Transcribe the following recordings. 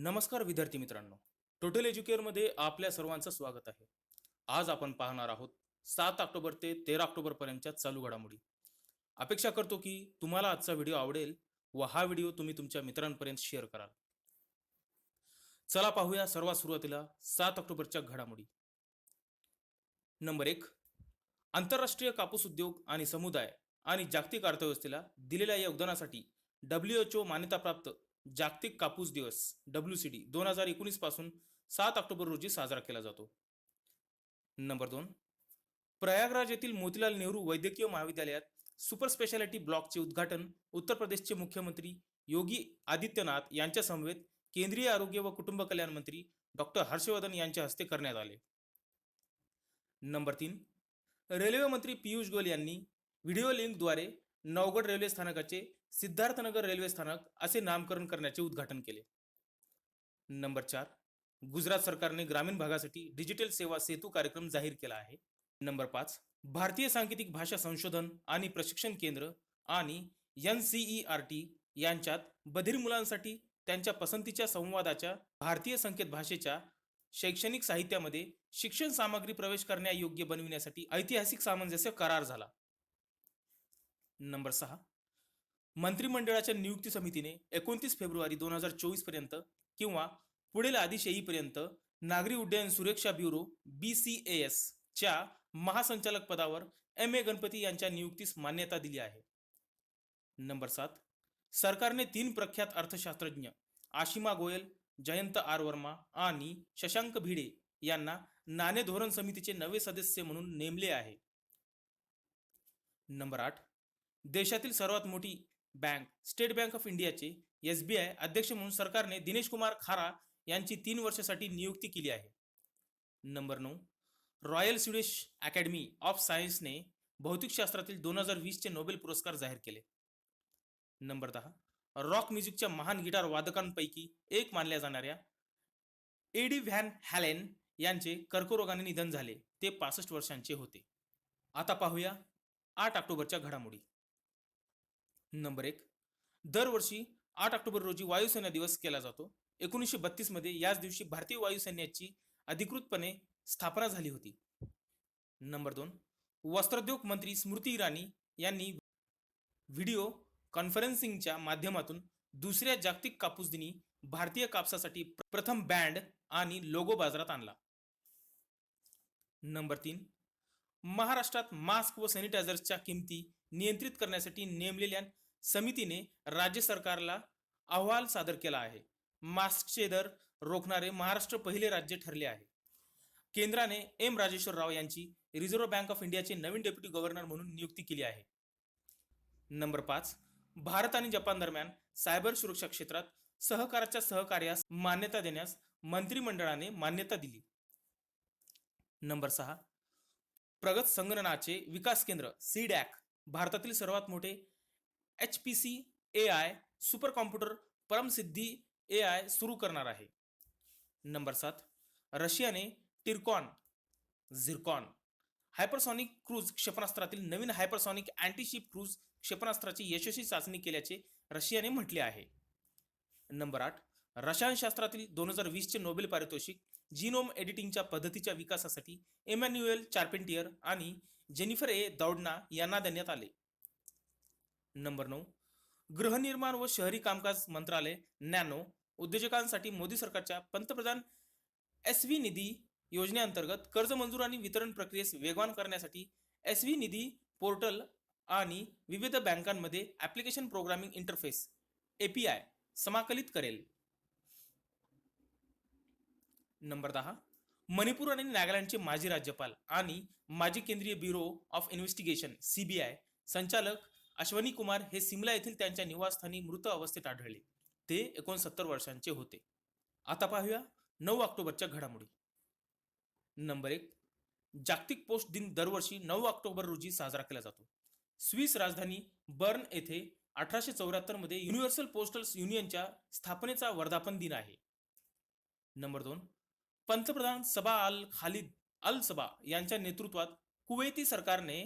नमस्कार विद्यार्थी मित्रांनो. टोटल एज्युकेअरमध्ये आपल्या सर्वांचं स्वागत आहे. आज आपण पाहणार आहोत सात ऑक्टोबर ते तेरा ऑक्टोबरपर्यंतच्या चालू घडामोडी. अपेक्षा करतो की तुम्हाला आजचा व्हिडिओ आवडेल व हा व्हिडिओ तुम्ही तुमच्या मित्रांपर्यंत शेअर कराल. चला पाहूया सर्वात सुरुवातीला सात ऑक्टोबरच्या घडामोडी. नंबर एक. आंतरराष्ट्रीय कापूस उद्योग आणि समुदाय आणि जागतिक अर्थव्यवस्थेला दिलेल्या योगदानासाठी डब्ल्यू एच ओ मान्यताप्राप्त जागतिक कापूस दिवस डब्ल्यू सी डी दोन हजार एकोणीसपासून सात ऑक्टोबर रोजी साजरा केला जातो. नंबर दोन प्रयागराज येथील मोतीलाल नेहरू वैद्यकीय महाविद्यालयात सुपर स्पेशालिटी ब्लॉकचे उद्घाटन उत्तर प्रदेशचे मुख्यमंत्री योगी आदित्यनाथ यांच्या समवेत केंद्रीय आरोग्य व कुटुंब कल्याण मंत्री डॉक्टर हर्षवर्धन यांच्या हस्ते करण्यात आले. नंबर तीन रेल्वे मंत्री पियुष गोयल यांनी व्हिडिओ लिंकद्वारे नवगड रेल्वे स्थानकाचे सिद्धार्थनगर रेल्वे स्थानक असे नामकरण करण्याचे उद्घाटन केले. नंबर चार गुजरात सरकारने ग्रामीण भागासाठी डिजिटल सेवा सेतू कार्यक्रम जाहीर केला आहे. नंबर पाच भारतीय सांकेतिक भाषा संशोधन आणि प्रशिक्षण केंद्र आणि एन सी आर टी यांच्यात बधिर मुलांसाठी त्यांच्या पसंतीच्या संवादाच्या भारतीय संकेत भाषेच्या शैक्षणिक साहित्यामध्ये शिक्षण सामग्री प्रवेश करण्यायोग्य बनविण्यासाठी ऐतिहासिक सामंजस्य करार झाला. नंबर सहा मंत्रिमंडळाच्या नियुक्ती समितीने एकोणतीस फेब्रुवारी दोन हजार चोवीसपर्यंत किंवा पुढील आदेश येईपर्यंत नागरी उड्डयन सुरक्षा bureau B C A S च्या महासंचालक पदावर एम ए गणपती यांच्या नियुक्तीस मान्यता दिली आहे. नंबर सात सरकारने तीन प्रख्यात अर्थशास्त्रज्ञ आशिमा गोयल जयंत आर वर्मा आणि शशांक भिडे यांना नाणे धोरण समितीचे नवे सदस्य म्हणून नेमले आहे. नंबर आठ देशातील सर्वात मोठी बँक स्टेट बँक ऑफ इंडियाचे एस बी आय अध्यक्ष म्हणून सरकारने दिनेश कुमार खारा यांची तीन वर्षासाठी नियुक्ती केली आहे. नंबर नऊ रॉयल स्वीडिश अकॅडमी ऑफ सायन्सने भौतिकशास्त्रातील दोन हजार वीसचे नोबेल पुरस्कार जाहीर केले. नंबर दहा रॉक म्युझिकच्या महान गिटार वादकांपैकी एक मानल्या जाणाऱ्या एडी व्हॅन हॅलेन यांचे कर्करोगाने निधन झाले ते पासष्ट वर्षांचे होते. आता पाहूया आठ ऑक्टोबरच्या घडामोडी. नंबर एक. दरवर्षी आठ ऑक्टोबर रोजी वायुसेना दिवस केला जातो. एकोणीसशे बत्तीसमध्ये याच दिवशी भारतीय वायुसैन्याची अधिकृतपणे स्थापना झाली होती. नंबर दोन. वस्त्रोद्योग मंत्री स्मृती इराणी यांनी व्हिडिओ कॉन्फरन्सिंगच्या माध्यमातून दुसऱ्या जागतिक कापूस दिनी भारतीय कापसासाठी प्रथम बँड आणि लोगो बाजारात आणला. नंबर तीन. महाराष्ट्रात मास्क व सॅनिटायझर्सच्या किमती नियंत्रित करण्यासाठी नेमलेल्या समितीने राज्य सरकारला अहवाल सादर केला आहे. मास्कचे दर रोखणारे महाराष्ट्र पहिले राज्य ठरले आहे. केंद्राने एम राजेश्वर राव यांची रिझर्व्ह बँक ऑफ इंडियाचे नवीन डेप्युटी गव्हर्नर म्हणून नियुक्ती केली आहे. नंबर पाच भारत आणि जपान दरम्यान सायबर सुरक्षा क्षेत्रात सहकाराच्या सहकार्यास मान्यता देण्यास मंत्रिमंडळाने मान्यता दिली. नंबर सहा प्रगत संगणनाचे विकास केंद्र सीडॅक भारतातील सर्वात मोठे H P C A I super computer Param Siddhi A I सुरू करणार आहे. नंबर सात रशियाने टिरकॉन झिरकॉन हायपरसॉनिक क्रूज क्षेपणास्त्रातील नवीन हायपरसॉनिक अँटीशिप क्रूज क्षेपणास्त्राची यशस्वी चाचणी केल्याचे रशियाने म्हटले आहे. नंबर आठ रसायनशास्त्रातील दोन हजार वीसचे नोबेल पारितोषिक जीनोम एडिटिंगच्या पद्धतीच्या विकासासाठी एमॅन्युएल चार्पेंटियर आणि जेनिफर ए. दौडना यांना देण्यात आले. नंबर नऊ. गृहनिर्माण व शहरी कामकाज मंत्रालय नॅनो उद्योजकांसाठी मोदी सरकारच्या पंतप्रधान एस व्ही निधी योजनेअंतर्गत कर्ज मंजूर आणि वितरण प्रक्रियेस वेगवान करण्यासाठी एस व्ही निधी पोर्टल आणि विविध बँकांमध्ये ॲप्लिकेशन प्रोग्रामिंग इंटरफेस एपीआय समाकलित करेल. नंबर दहा. मणिपूर आणि नागालँडचे माजी राज्यपाल आणि माजी केंद्रीय ब्युरो ऑफ इन्व्हेस्टिगेशन सीबीआय संचालक अश्वनी कुमार हे सिमला येथील त्यांच्या निवासस्थानी मृत अवस्थेत आढळले. ते एकोणसत्तर वर्षांचे होते. आता पाहूया नऊ ऑक्टोबरच्या घडामोडी. नंबर एक जागतिक पोस्ट दिन दरवर्षी नऊ ऑक्टोबर रोजी साजरा केला जातो. स्विस राजधानी बर्न येथे अठराशे चौऱ्याहत्तरमध्ये युनिव्हर्सल पोस्टल युनियनच्या स्थापनेचा वर्धापन दिन आहे. नंबर दोन पंतप्रधान सबा अल खालिद अल सबा यांच्या नेतृत्वात कुवेती सरकारने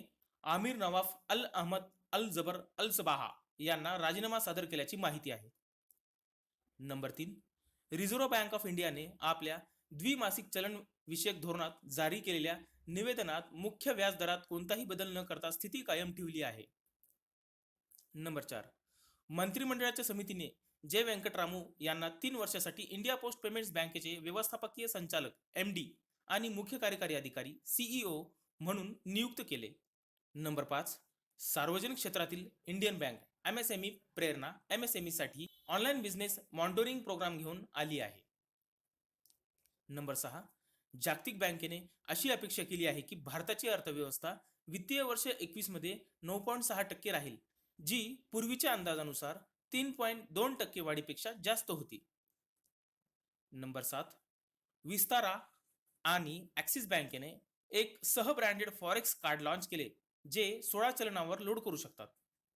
आमिर नवाफ अल अहमद अल जबर अल सबाहा यांना राजीनामा सादर केल्याची माहिती आहे. नंबर तीन रिझर्व्ह बँक ऑफ इंडियाने आपल्या द्विमासिक चलन विषयक धोरणात जारी केलेल्या निवेदनात मुख्य व्याज दरात कोणताही बदल न करता स्थिती कायम ठेवली आहे. नंबर चार मंत्रिमंडळाच्या समितीने जे व्यंकटरामू यांना तीन वर्षासाठी इंडिया पोस्ट पेमेंट्स बँकेचे व्यवस्थापकीय संचालक एम डी आणि मुख्य कार्यकारी अधिकारी सीईओ म्हणून नियुक्त केले. नंबर पाच सार्वजनिक क्षेत्रातील Indian bank M S M E Prerana M S M ईसाठी online business monitoring program घेऊन आली आहे. नंबर सहा जागतिक बँकेने अशी अपेक्षा केली आहे की भारताची अर्थव्यवस्था वित्तीय वर्ष एकवीसमध्ये नऊ पॉईंट सहा टक्के राहील जी पूर्वीच्या अंदाजानुसार तीन पॉईंट दोन टक्के वाढीपेक्षा जास्त होती. नंबर सात विस्तारा आणि ॲक्सिस बँकेने एक सह ब्रँडेड फॉरेक्स कार्ड लॉन्च केले जे सोळा चलनावर लोड करू शकतात.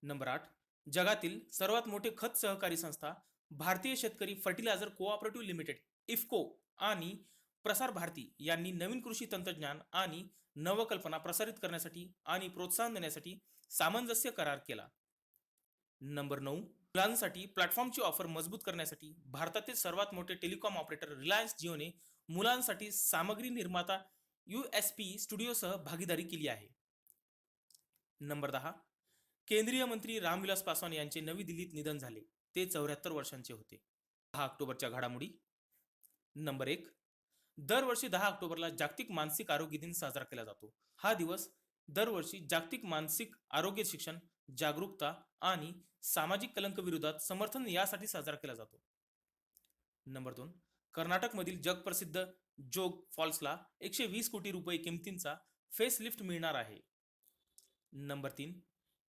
नंबर आठ जगातील सर्वात मोठे खत सहकारी संस्था भारतीय शेतकरी फर्टिलायझर कोऑपरेटिव्ह लिमिटेड इफ्को आणि प्रसार भारती यांनी नवीन कृषी तंत्रज्ञान आणि नवकल्पना प्रसारित करण्यासाठी आणि प्रोत्साहन देण्यासाठी सामंजस्य करार केला. नंबर नऊ मुलांसाठी प्लॅटफॉर्मची ऑफर मजबूत करण्यासाठी भारतातील सर्वात मोठे टेलिकॉम ऑपरेटर रिलायन्स जिओने मुलांसाठी सामग्री निर्माता यू एस पी स्टुडिओसह भागीदारी केली आहे. नंबर दहा केंद्रीय मंत्री रामविलास पासवान यांचे नवी दिल्लीत निधन झाले. ते चौऱ्याहत्तर वर्षांचे होते. दहा ऑक्टोबरच्या घडामोडी. नंबर एक दरवर्षी दहा ऑक्टोबरला जागतिक मानसिक आरोग्य दिन साजरा केला जातो. हा दिवस दरवर्षी जागतिक मानसिक आरोग्य शिक्षण जागरूकता आणि सामाजिक कलंक विरोधात समर्थन यासाठी साजरा केला जातो. नंबर दोन कर्नाटकमधील जगप्रसिद्ध जोग फॉल्सला एकशे वीस कोटी रुपये किमतींचा फेसलिफ्ट मिळणार आहे. नंबर तीन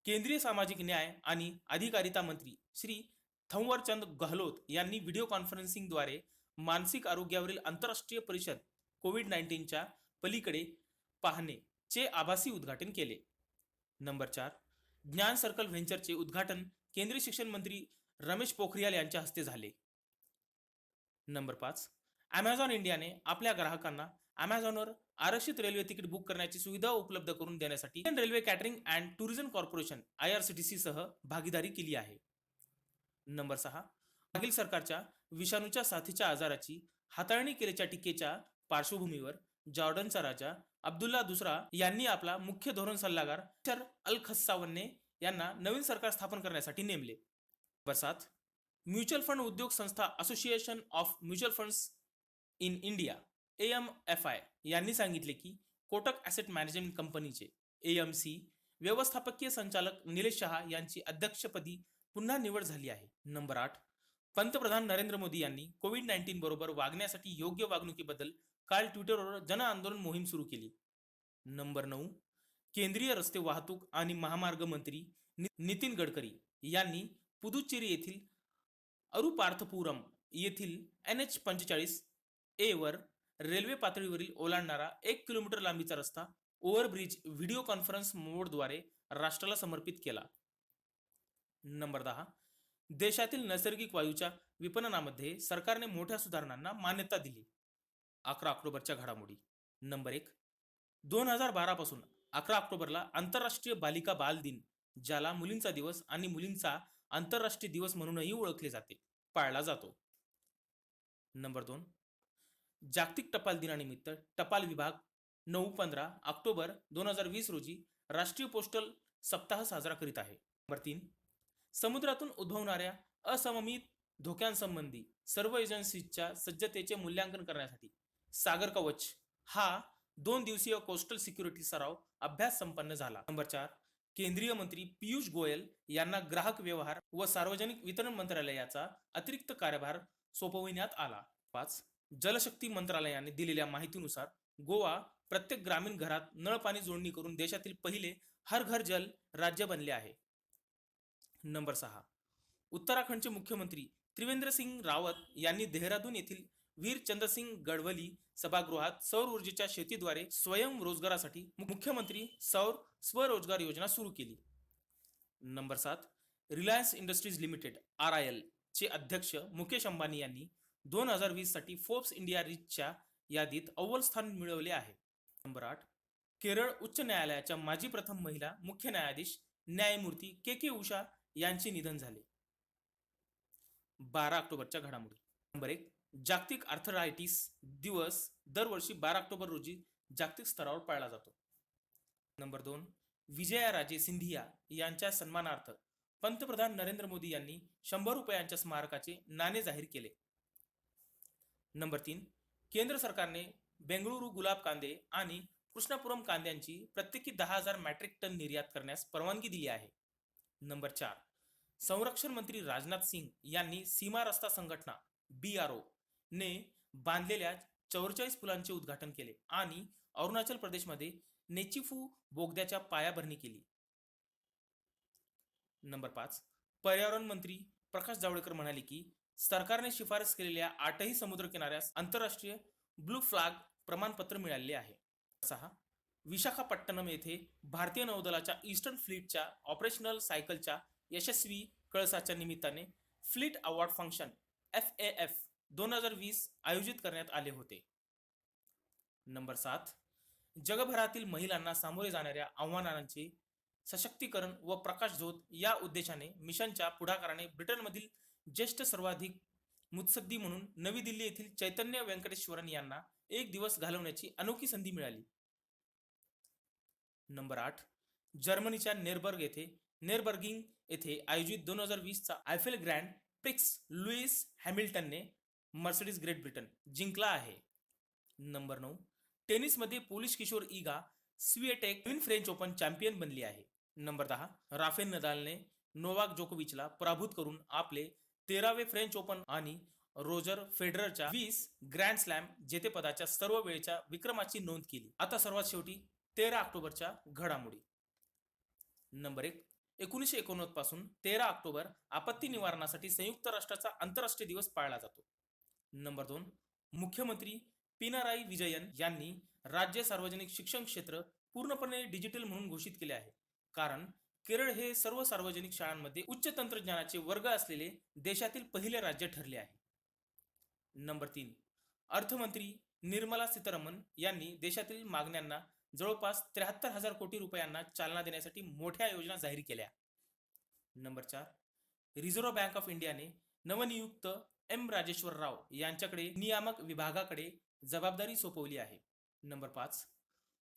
केंद्रीय सामाजिक न्याय आणि अधिकारिता मंत्री श्री थंवरचंद गहलोत यांनी व्हिडिओ कॉन्फरन्सिंगद्वारे मानसिक आरोग्यावरील आंतरराष्ट्रीय परिषद कोविड नाईन्टीनच्या पलीकडे पाहणे चे आभासी उद्घाटन केले. नंबर चार ज्ञान सर्कल व्हेंचरचे उद्घाटन केंद्रीय शिक्षण मंत्री रमेश पोखरियाल यांच्या हस्ते झाले. नंबर पाच ॲमेझॉन इंडियाने आपल्या ग्राहकांना ॲमेझॉनवर आरक्षित रेल्वे तिकीट बुक करण्याची सुविधा उपलब्ध करून देण्यासाठी railway catering and tourism corporation I R C T C सह भागीदारी केली आहे. नंबर सहा मागील सरकारच्या विषाणूच्या साथीच्या आजाराची हाताळणी केल्याच्या टीकेच्या पार्श्वभूमीवर जॉर्डनचा राजा अब्दुल्ला दुसरा यांनी आपला मुख्य धोरण सल्लागार सर अल खस्सावन्ने यांना नवीन सरकार स्थापन करण्यासाठी नेमले. बसात म्युच्युअल फंड उद्योग संस्था association of mutual funds in India A M F I यांनी सांगितले की कोटक ॲसेट मॅनेजमेंट कंपनीचे ए एम सी व्यवस्थापकीय संचालक निलेश शहा यांची अध्यक्षपदी पुन्हा निवड झाली आहे. नंबर आठ पंतप्रधान नरेंद्र मोदी यांनी कोविड नाईन्टीन बरोबर वागण्यासाठी योग्य वागणुकीबद्दल काल ट्विटरवर जन आंदोलन मोहीम सुरू केली. नंबर नऊ केंद्रीय रस्ते वाहतूक आणि महामार्ग मंत्री नि- नितीन गडकरी यांनी पुदुच्चेरी येथील अरुपार्थपुरम येथील एन एच पंचेचाळीस ए वर रेल्वे पातळीवरील ओलांडणारा एक किलोमीटर लांबीचा रस्ता ओव्हरब्रिज व्हिडिओ कॉन्फरन्स मोडद्वारे राष्ट्राला समर्पित केला. नंबर दहा देशातील नैसर्गिक वायूच्या विपणनामध्ये सरकारने मोठ्या सुधारणांना मान्यता दिली. अकरा ऑक्टोबरच्या घडामोडी. नंबर एक. दोन हजार बारा पासून अकरा ऑक्टोबरला आंतरराष्ट्रीय बालिका बाल दिन ज्याला मुलींचा दिवस आणि मुलींचा आंतरराष्ट्रीय दिवस म्हणूनही ओळखले जाते पाळला जातो. नंबर दोन. जागतिक टपाल दिनानिमित्त टपाल विभाग नऊ पंधरा ऑक्टोबर दोन हजार वीस रोजी राष्ट्रीय पोस्टल सप्ताह साजरा करीत आहे. नंबर तीन. समुद्रातून उद्भवणाऱ्या असममित धोक्यांसंबंधी सर्व एजन्सीजच्या सज्जतेचे मूल्यांकन करण्यासाठी सागर कवच हा दोन दिवसीय कोस्टल सिक्युरिटी सराव अभ्यास संपन्न झाला. नंबर चार केंद्रीय मंत्री पियुष गोयल यांना ग्राहक व्यवहार व सार्वजनिक वितरण मंत्रालयाचा अतिरिक्त कार्यभार सोपविण्यात आला. पाच जलशक्ती मंत्रालयाने दिलेल्या माहितीनुसार गोवा प्रत्येक ग्रामीण घरात नळ पाणी जोडणी करून देशातील पहिले हर घर जल राज्य बनले आहे. नंबर सहा उत्तराखंडचे मुख्यमंत्री त्रिवेंद्र सिंग रावत यांनी देहरादून येथील वीर चंद्रसिंग गडवली सभागृहात सौर ऊर्जेच्या शेतीद्वारे स्वयंरोजगारासाठी मुख्यमंत्री सौर स्वरोजगार योजना सुरू केली. नंबर सात Reliance Industries Limited R I L चे अध्यक्ष मुकेश अंबानी यांनी दोन हजार वीससाठी फोर्ब्स इंडिया रिचच्या यादीत अव्वल स्थान मिळवले आहे. नंबर आठ केरळ उच्च न्यायालयाच्या माजी प्रथम महिला मुख्य न्यायाधीश न्यायमूर्ती के के उषा यांचे निधन झाले. बारा ऑक्टोबरच्या घडामोडी. नंबर एक जागतिक आर्थरायटिस दिवस दरवर्षी बारा ऑक्टोबर रोजी जागतिक स्तरावर पाळला जातो. नंबर दोन विजयाराजे सिंधिया यांच्या सन्मानार्थ पंतप्रधान नरेंद्र मोदी यांनी शंभर रुपयांच्या स्मारकाचे नाणे जाहीर केले. नंबर तीन केंद्र सरकारने बेंगळुरू गुलाब कांदे आणि कृष्णापुरम कांद्यांची प्रत्येकी दहा हजार मॅट्रिक टन निर्यात करण्यास परवानगी दिली आहे. नंबर चार संरक्षण मंत्री राजनाथ सिंग यांनी सीमा रस्ता संघटना बी आर ओ ने बांधलेल्या चौवेचाळीस पुलांचे उद्घाटन केले आणि अरुणाचल प्रदेशमध्ये नेचिफू बोगद्याच्या पायाभरणी केली. नंबर पाच. पर्यावरण मंत्री प्रकाश जावडेकर म्हणाले की सरकारने शिफारस केलेल्या आठही समुद्र किनाऱ्यास आंतरराष्ट्रीय ब्लू फ्लॅग प्रमाणपत्र मिळाले आहे. सहा. विशाखापट्टणम येथे भारतीय नौदलाच्या ईस्टर्न फ्लीटच्या ऑपरेशनल सायकलच्या यशस्वी कळसाच्या निमित्ताने fleet award function F A F दोन हजार वीस आयोजित करण्यात आले होते. नंबर सात जगभरातील महिलांना सामोरे जाणाऱ्या आव्हानांचे सशक्तीकरण व प्रकाशझोत या उद्देशाने मिशनच्या पुढाकाराने ब्रिटनमधील ज्येष्ठ सर्वाधिक मुत्सद्दी म्हणून नवी दिल्ली येथील चैतन्य व्यंकटेश्वरन यांना एक दिवस घालवण्याची अनोखी संधी मिळाली. नंबर आठ जर्मनीच्या नेरबर्ग येथे नेरबर्गिंग येथे आयोजित दोन हजार वीसचा आयफेल ग्रँड प्रिक्स लुईस हॅमिल्टनने मर्सिडीज ग्रेट ब्रिटन जिंकला आहे. नंबर नऊ टेनिसमध्ये Polish Kishore Iga Swiatek win French Open champion बनली आहे. नंबर दहा राफेल नदालने नोवाक जोकोविचला पराभूत करून आपले तेरावे फ्रेंच ओपन आणि रोजर फेडररच्या वीस ग्रँड स्लॅम जेतेपदाच्या सर्व वेळेच्या विक्रमाची नोंद केली. आता सर्वात शेवटी तेरा ऑक्टोबरच्या घडामोडी. नंबर एक एकोणीसशे एकोणनव्वदपासून तेरा ऑक्टोबर आपत्ती निवारणासाठी संयुक्त राष्ट्राचा आंतरराष्ट्रीय दिवस पाळला जातो. नंबर दोन मुख्यमंत्री पिनाराई विजयन यांनी राज्य सार्वजनिक शिक्षण क्षेत्र पूर्णपणे डिजिटल म्हणून घोषित केले आहे. कारण केरळ हे सर्व सार्वजनिक शाळांमध्ये उच्च तंत्रज्ञानाचे वर्ग असलेले देशातील पहिले राज्य ठरले आहे. नंबर तीन अर्थमंत्री निर्मला सीतारामन यांनी देशातील मागण्यांना जवळपास त्र्याहत्तर हजार कोटी रुपयांना चालना देण्यासाठी मोठ्या योजना जाहीर केल्या. नंबर चार रिझर्व्ह बँक ऑफ इंडियाने नवनियुक्त एम राजेश्वर राव यांच्याकडे नियामक विभागाकडे जबाबदारी सोपवली आहे. नंबर पाच.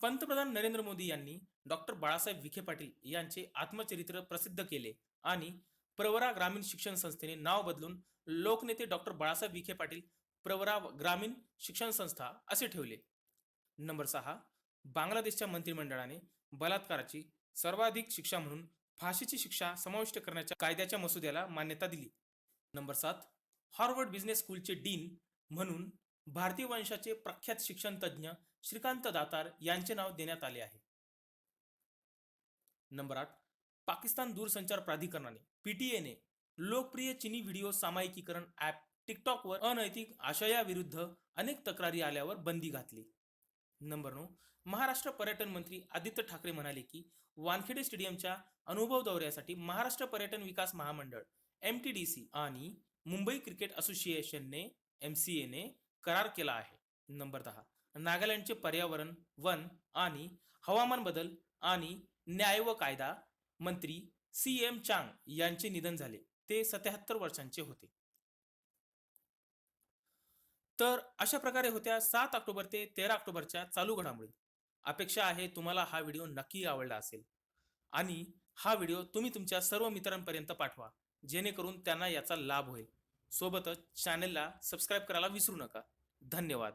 पंतप्रधान नरेंद्र मोदी यांनी डॉक्टर बाळासाहेब विखे पाटील यांचे आत्मचरित्र प्रसिद्ध केले आणि प्रवरा ग्रामीण शिक्षण संस्थेने नाव बदलून लोकनेते डॉक्टर बाळासाहेब विखे पाटील प्रवरा ग्रामीण शिक्षण संस्था असे ठेवले. नंबर सहा. बांगलादेशच्या मंत्रिमंडळाने बलात्काराची सर्वाधिक शिक्षा म्हणून फाशीची शिक्षा समाविष्ट करण्याच्या कायद्याच्या मसुद्याला मान्यता दिली. नंबर सात. हार्वर्ड बिझनेस स्कूलचे डीन म्हणून भारतीय वंशाचे प्रख्यात शिक्षण तज्ज्ञ श्रीकांत दातार यांचे नाव देण्यात आले आहे. नंबर आठ पाकिस्तान दूरसंचार प्राधिकरणाने पीटीएने लोकप्रिय चिनी व्हिडिओ सामायिकीकरण ॲप टिकटॉकवर अनैतिक आशयाविरुद्ध अनेक तक्रारी आल्यावर बंदी घातली. नंबर नऊ महाराष्ट्र पर्यटन मंत्री आदित्य ठाकरे म्हणाले की वानखेडे स्टेडियमच्या अनुभव दौऱ्यासाठी महाराष्ट्र पर्यटन विकास महामंडळ एम टी डी सी आणि मुंबई क्रिकेट असोसिएशनने एम सी एने करार केला आहे. नंबर दहा. नागालँडचे पर्यावरण वन आणि हवामान बदल आणि न्याय व कायदा मंत्री सी एम चांग यांचे निधन झाले. ते सत्याहत्तर वर्षांचे होते. तर अशा प्रकारे होत्या सात ऑक्टोबर ते तेरा ऑक्टोबरच्या चालू घडामोडी. अपेक्षा आहे तुम्हाला हा व्हिडिओ नक्की आवडला असेल. आणि हा व्हिडिओ तुम्ही तुमच्या सर्व मित्रांपर्यंत पाठवा. जेणेकरून त्यांना याचा लाभ होईल. सोबतच चॅनेलला सबस्क्राईब करायला विसरू नका. धन्यवाद.